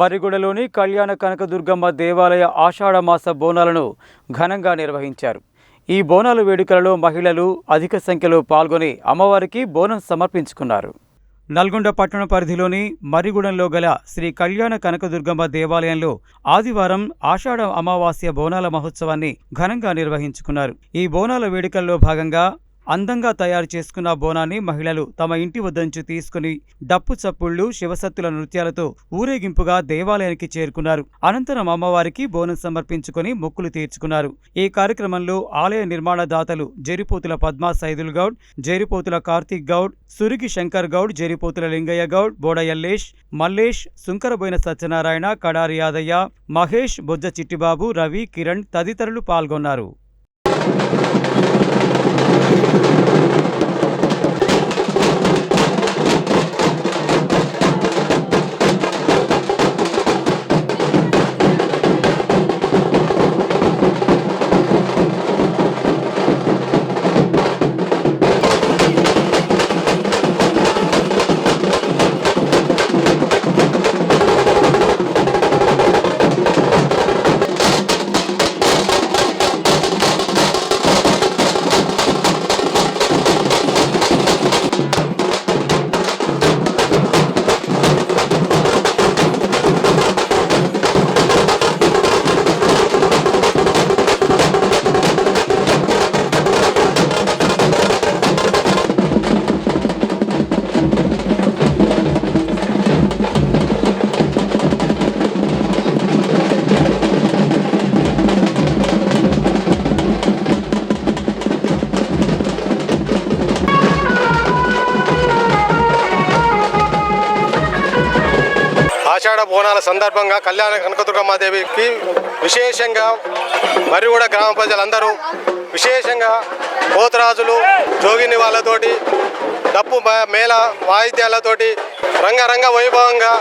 మరిగూడలోని కళ్యాణ కనకదుర్గమ్మ దేవాలయ ఆషాఢమాస బోనాలను ఘనంగా నిర్వహించారు. ఈ బోనాల వేడుకలలో మహిళలు అధిక సంఖ్యలో పాల్గొని అమ్మవారికి బోనం సమర్పించుకున్నారు. నల్గొండ పట్టణ పరిధిలోని మరిగూడెంలో గల శ్రీ కళ్యాణ కనకదుర్గమ్మ దేవాలయంలో ఆదివారం ఆషాఢ అమావాస్య బోనాల మహోత్సవాన్ని ఘనంగా నిర్వహించుకున్నారు. ఈ బోనాల వేడుకల్లో భాగంగా అందంగా తయారు చేసుకున్న బోనాన్ని మహిళలు తమ ఇంటి వద్ద నుంచి తీసుకుని డప్పు చప్పుళ్ళు శివసత్తుల నృత్యాలతో ఊరేగింపుగా దేవాలయానికి చేరుకున్నారు. అనంతరం అమ్మవారికి బోనం సమర్పించుకొని మొక్కులు తీర్చుకున్నారు. ఈ కార్యక్రమంలో ఆలయ నిర్మాణదాతలు జరిపోతుల పద్మా సైదుల్ గౌడ్ జరిపోతుల కార్తీక్ గౌడ్ సురికి శంకర్ గౌడ్ జరిపోతుల లింగయ్య గౌడ్ బోడయల్లేష్ మల్లేష్ సుంకరబోయిన సత్యనారాయణ కడారి యాదయ్య మహేష్ బొజ్జ చిట్టిబాబు రవి కిరణ్ తదితరులు పాల్గొన్నారు. ఆషాఢ బోనాల సందర్భంగా కళ్యాణ కనకదుర్గమ్మాదేవికి విశేషంగా మరి కూడా గ్రామ ప్రజలందరూ విశేషంగా పోతరాజులు జోగిని వాళ్ళతోటి డప్పు మ- మేళ వాయిద్యాలతోటి రంగరంగ వైభవంగా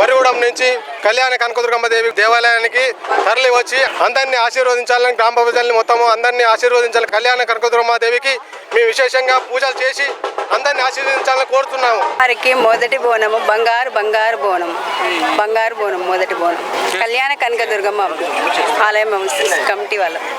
మరిగూడెం నుంచి కళ్యాణ కనకదుర్గమ్మ దేవి దేవాలయానికి తరలి వచ్చి అందరినీ ఆశీర్వదించాలని గ్రామ ప్రజల్ని మొత్తము అందరినీ ఆశీర్వదించాలి కళ్యాణ కనకదుర్గమ్మ దేవికి మేము విశేషంగా పూజలు చేసి అందరినీ ఆశీర్వదించాలని కోరుతున్నాము. వారికి మొదటి బోనము బంగారు బంగారు బోనం. బంగారు బోనం మొదటి బోనం. కళ్యాణ కనకదుర్గమ్మ ఆలయం కమిటీ వాళ్ళు.